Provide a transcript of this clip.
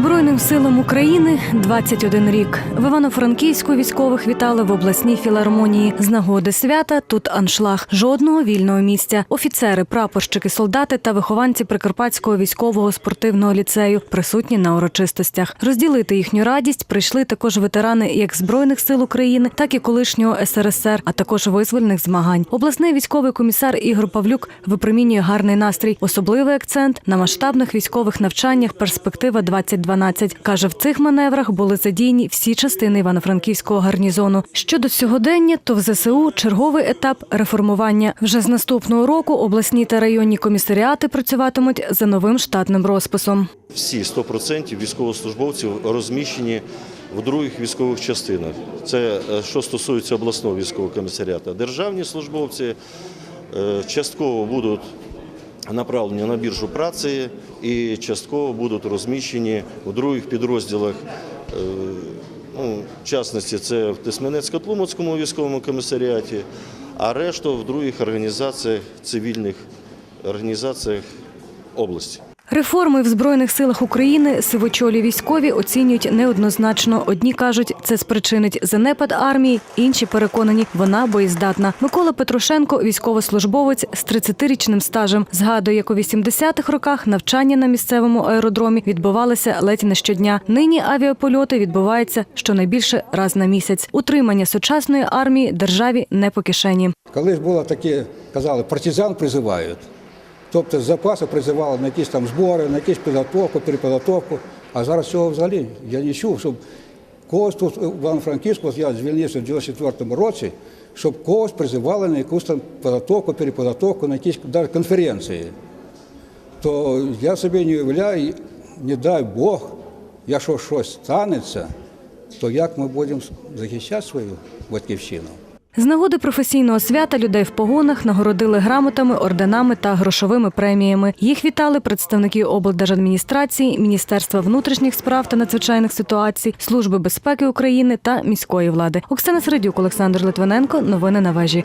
Збройним силам України 21 рік. В Івано-Франківську військових вітали в обласній філармонії. З нагоди свята тут аншлаг. Жодного вільного місця. Офіцери, прапорщики, солдати та вихованці Прикарпатського військового спортивного ліцею присутні на урочистостях. Розділити їхню радість прийшли також ветерани як збройних сил України, так і колишнього СРСР, а також визвольних змагань. Обласний військовий комісар Ігор Павлюк випромінює гарний настрій. Особливий акцент на масштабних військових навчаннях перспектива 2012 каже, в цих маневрах були задіяні всі частини івано-франківського гарнізону. Щодо сьогодення, то в ЗСУ черговий етап реформування. Вже з наступного року обласні та районні комісаріати працюватимуть за новим штатним розписом. Всі 100% військовослужбовців розміщені в других військових частинах. Це е, що стосується обласного військового комісаріату. Державні службовці е, частково будуть направлені на біржу праці і частково будуть розміщені у других підрозділах. Е, Ну, в частності, це в Тисменецько-Тлумацькому військовому комісаріаті, а решту в других організаціях, цивільних організаціях області. Реформи в збройних силах України сивочолі військові оцінюють неоднозначно. Одні кажуть, це спричинить занепад армії, інші переконані, вона боєздатна. Микола Петрушенко, військовослужбовець з 30-річним стажем, згадує, як у 80-х роках навчання на місцевому аеродромі відбувалися ледь не щодня. Нині авіапольоти відбуваються щонайбільше раз на місяць. Утримання сучасної армії державі не по кишені. Колись було таке, казали, партизан призивають. Тобто з запасу призивали на якісь там збори, на якісь підготовку, перепідготовку. А зараз цього взагалі я не чув, щоб когось тут в Івано-Франківську, я звільнився в 94-му році, щоб когось призивали на якусь там підготовку, перепідготовку, на якісь навіть конференції. То я собі не уявляю, не дай Бог, якщо щось станеться, то як ми будемо захищати свою батьківщину? З нагоди професійного свята людей в погонах нагородили грамотами, орденами та грошовими преміями. Їх вітали представники облдержадміністрації, Міністерства внутрішніх справ та надзвичайних ситуацій, Служби безпеки України та міської влади. Оксана Середюк, Олександр Литвиненко. Новини на вежі.